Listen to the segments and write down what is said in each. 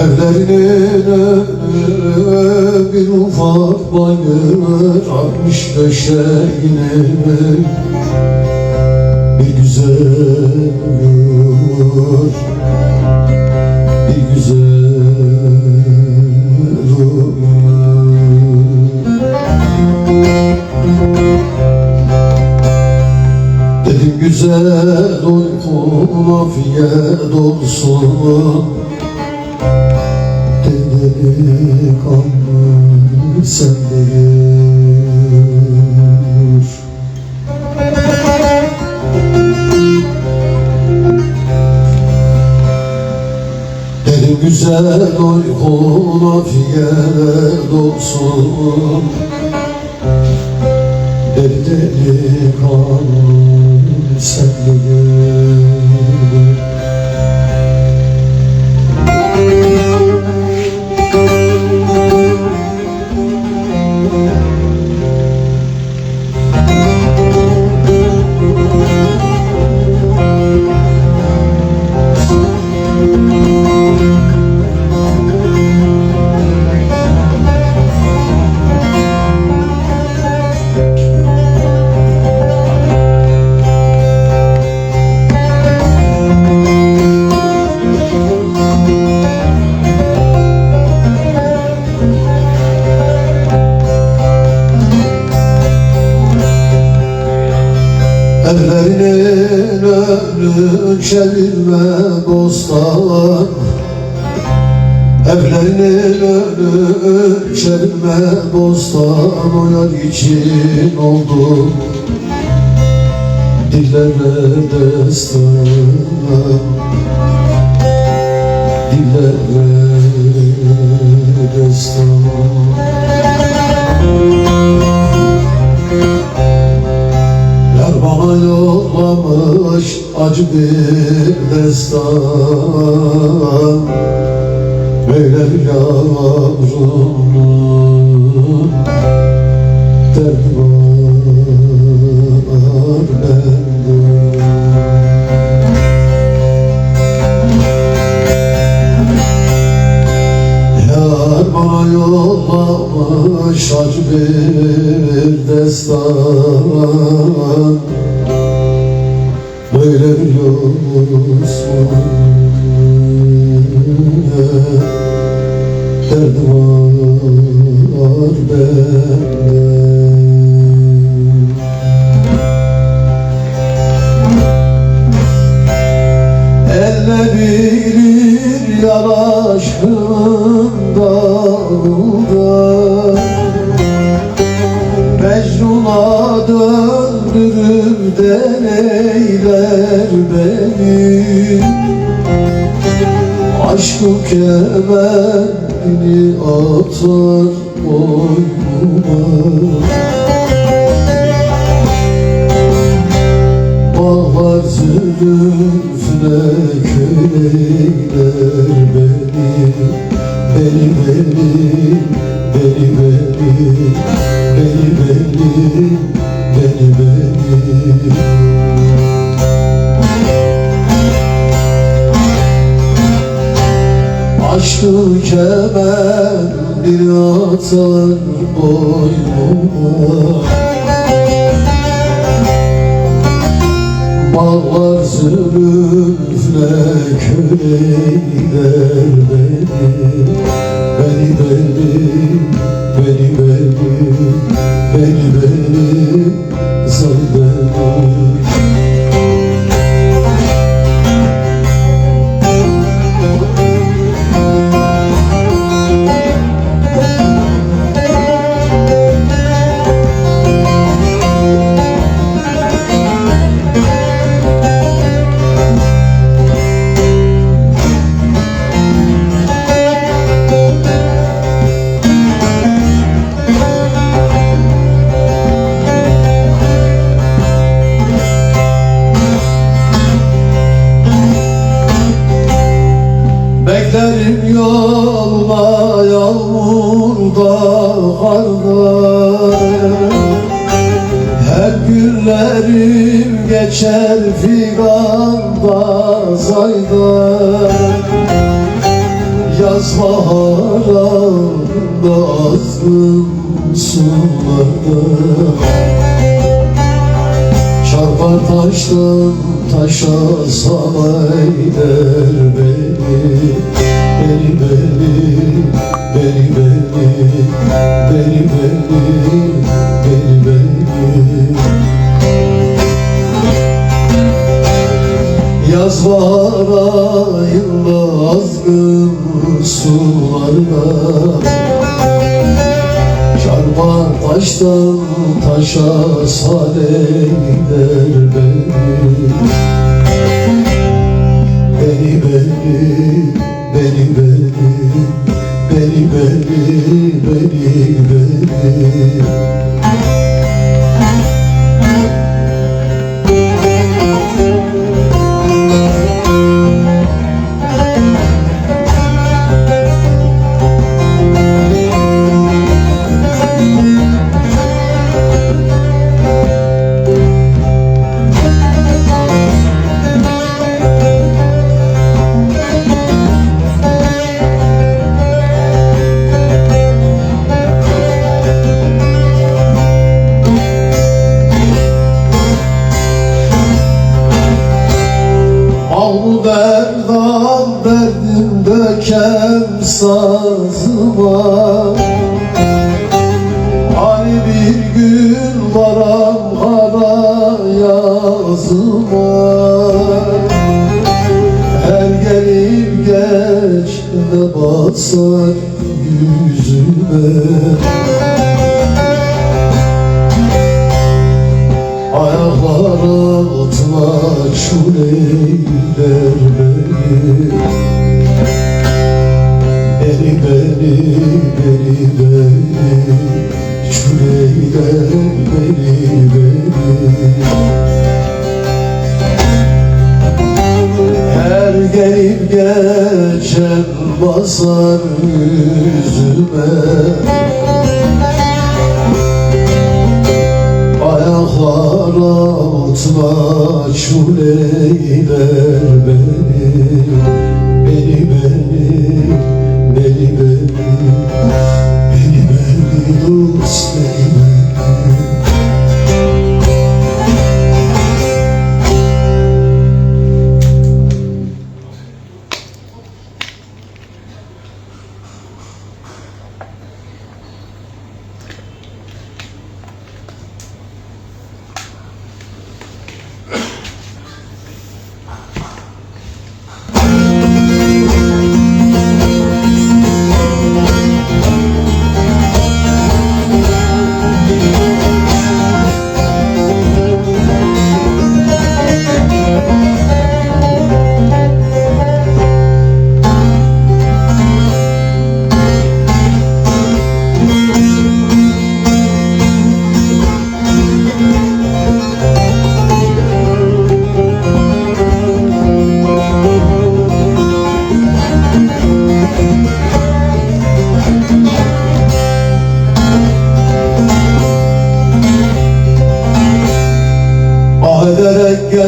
Evlerinin bir ufak bayır Atmış döşeğine. Bir güzel uyur Bir güzel Dedim güzel uykun afiyet olsun Dedi kanlı sen bilir Dedim güzel uykun afiyet olsun Deli deli çevirme bostan Evlerinin önü çevirme bostan O yar için oldu. Dillere destan Dillere destan Yar bana yollamış acı bir destan. Böyle bir yavrunun derdi var bende yollamış acı bir destan Böyle biliyorsun Derdi var bende Elle bilir yar aşkında Mecnun'a döndürür deneyler beni. Aşkın kemerini atar boynuma. Bağlar zülfüne köleyler Beni. Beni, beni atar boynuma sularda Çarpar taştan taşa salayder beni Beni beni, beni beni, beni beni, beni beni. Yaz var ayında azgın sularda Çarpar taştan taşa saleyler beni. Beni beni, beni beni, beni beni, beni beni. Al yüzüme Ayaklar altına çuleyler beni Beni beni beni beni Çuleyler beni beni gelip geçen basar yüzüme Ayaklar altına çuleyler beni. Beni beni, beni beni. Beni beni dost beni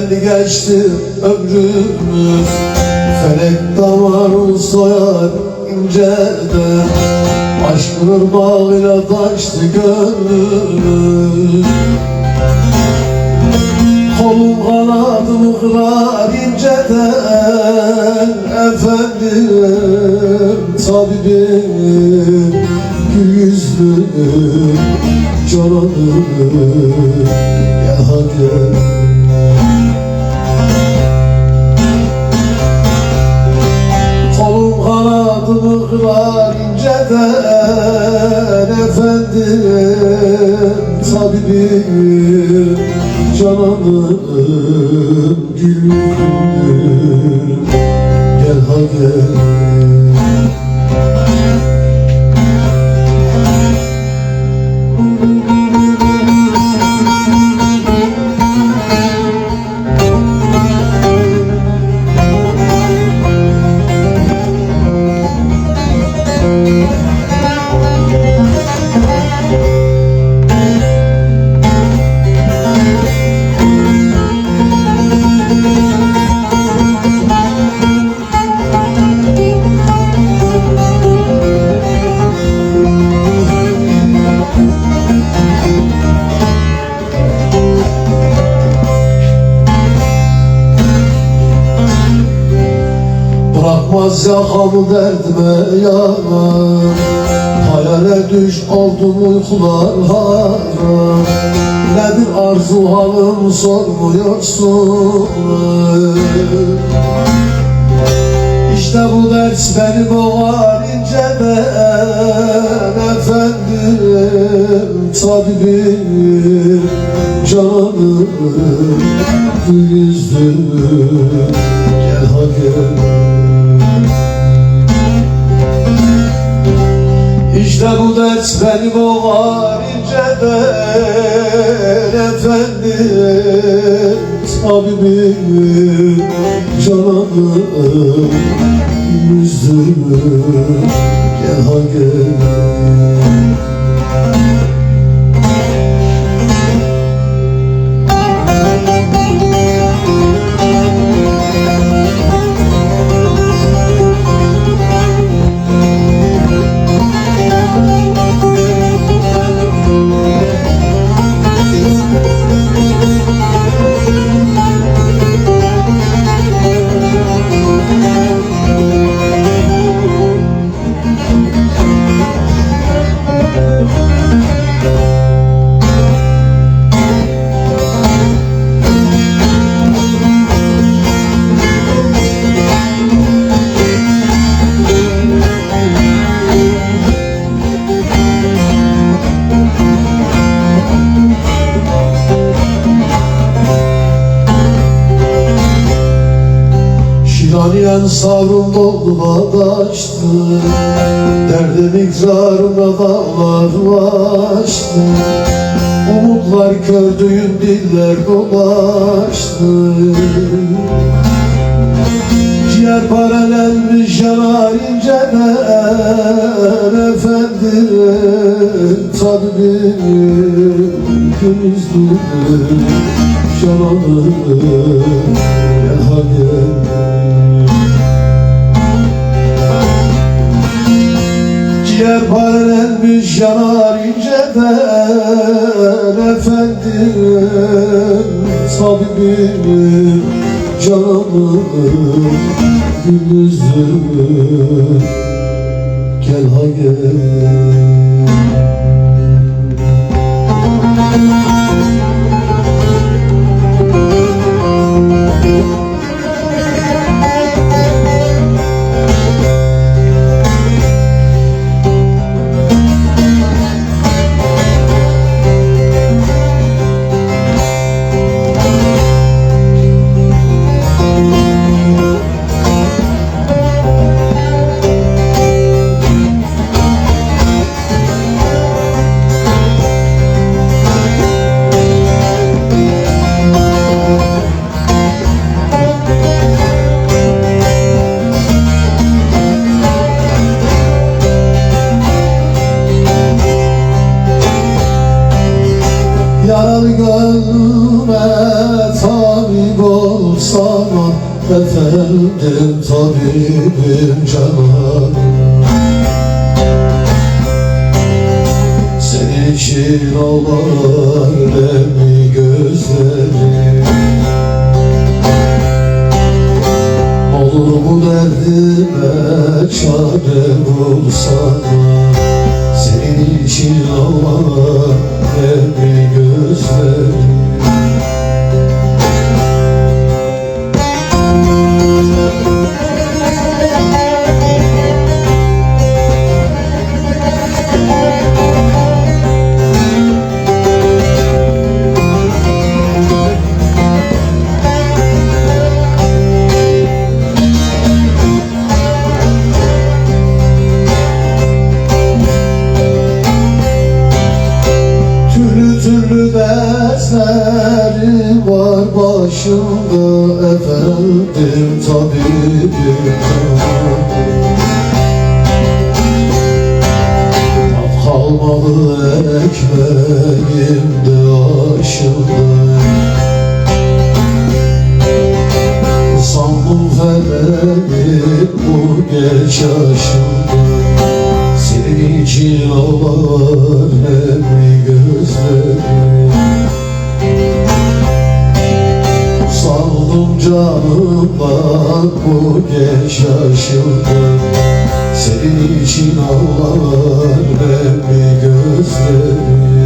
geldi geçti ömrümüz. Felek damar soyar inceden Aşkın ırmağıyla taştı gönlümüz. Kolum kanadım kırar inceden Efendim tabibim Gül yüzlüm cananım gel Kolum kırar inceden Efendim tabibim cananım gülüm. Gel ha gel Bakmaz yakamı derdime yanar Hayale düş oldum uykular haram? Nedir arzu halım sormuyorsun? İşte bu ders beni boğar inceden Efendim tabibim canım Gül gel ha İşte bu dert beni boğar inceden Efendim tabibim canım Yüzüm gel ha gel Şiraniyen savruldu olmamıştı Derdim ikrarına dağlarlaştı Umutlar kördüğün diller dolaştı. Ciğer paralelmiş yanar inceden Efendim tabibim Günüzdür cananım Gel hadi Ciğer paralelmiş yanar inceden Efendim. Tabibim canım Gündüzüm gel ha gel Efendim tabibim canım Senin için ağlar önemli gözlerim. Olur bu derdime çare yaşımda Senin için ağlar benim gözlerim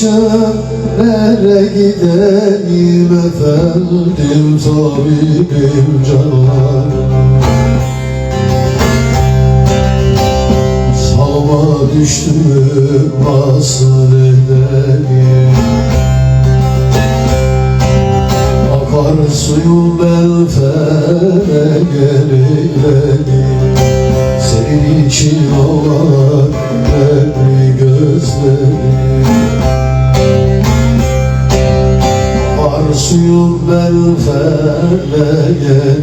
kalmışım Nereye gideyim efendim Tabibim canan Salma düştüm nasıl fele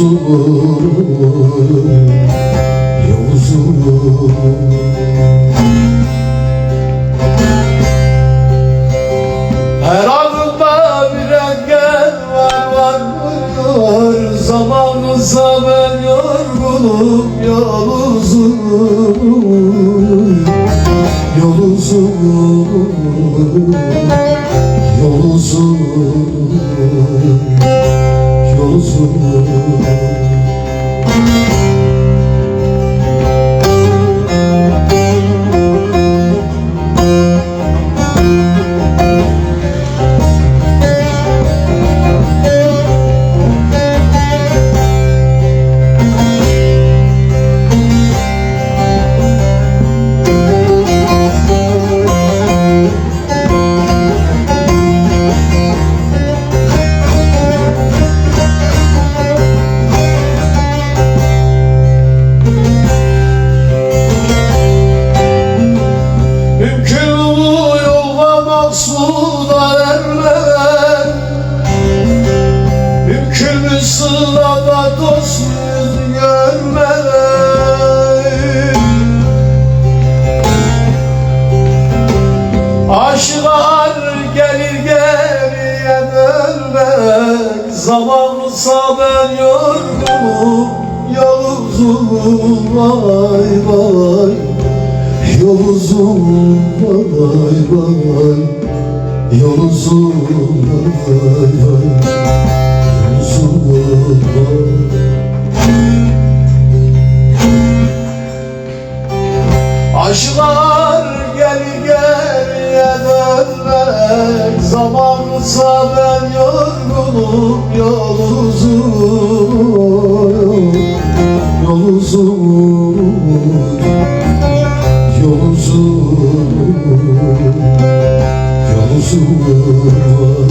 Yoluzum oy, Yoluzum Her adımda bir engel var var var Zamanınıza ben yorgunum yoluzum. Yoluzum Yoluzum. Yoluzum Sırada dost yüz görmek Aşıklar gelir geriye dönmek. Zamanlısa ben yorgunum Yoluzum vay vay. Yoluzum vay vay Yoluzum vay vay vay Aşılar geri geriye dönmek. Zamansa ben yorgunum yol uzun. Yol uzun. Yol uzun. Yol uzun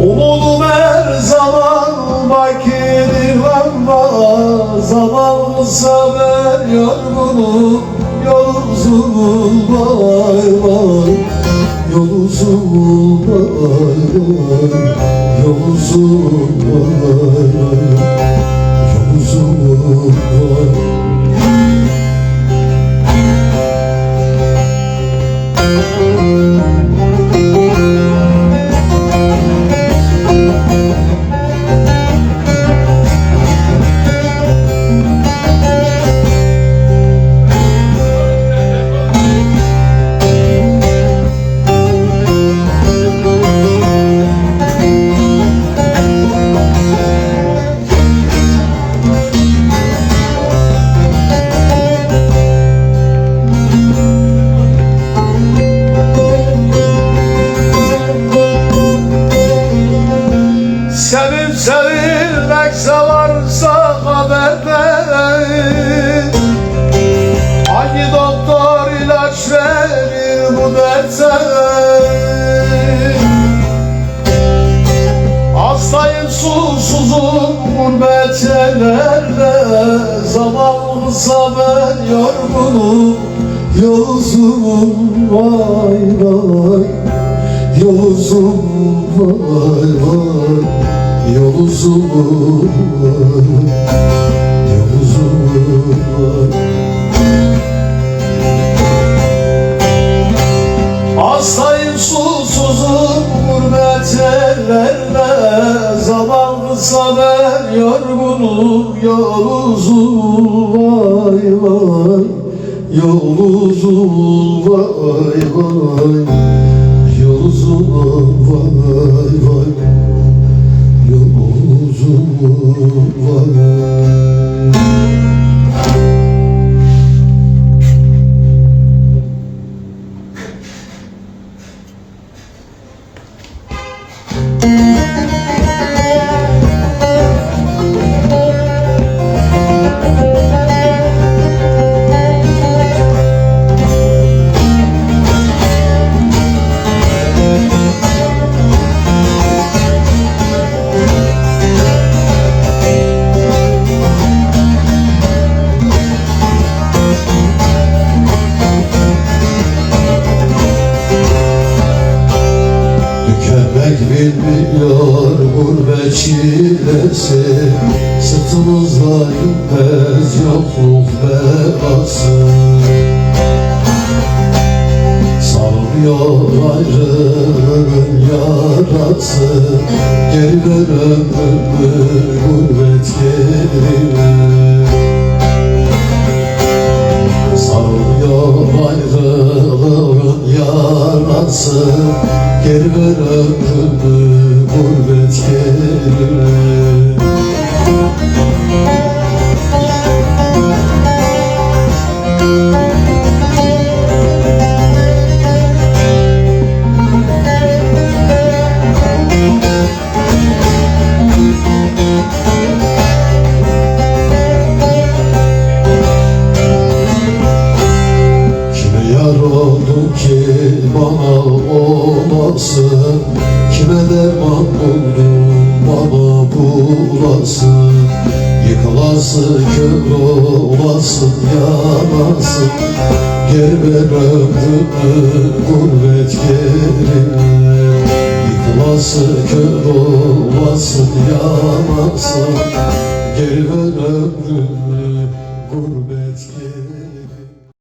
Umudum her zaman bakidir ama Zamansa ben yorgunum Yol uzun vay vay Yol uzun Sevip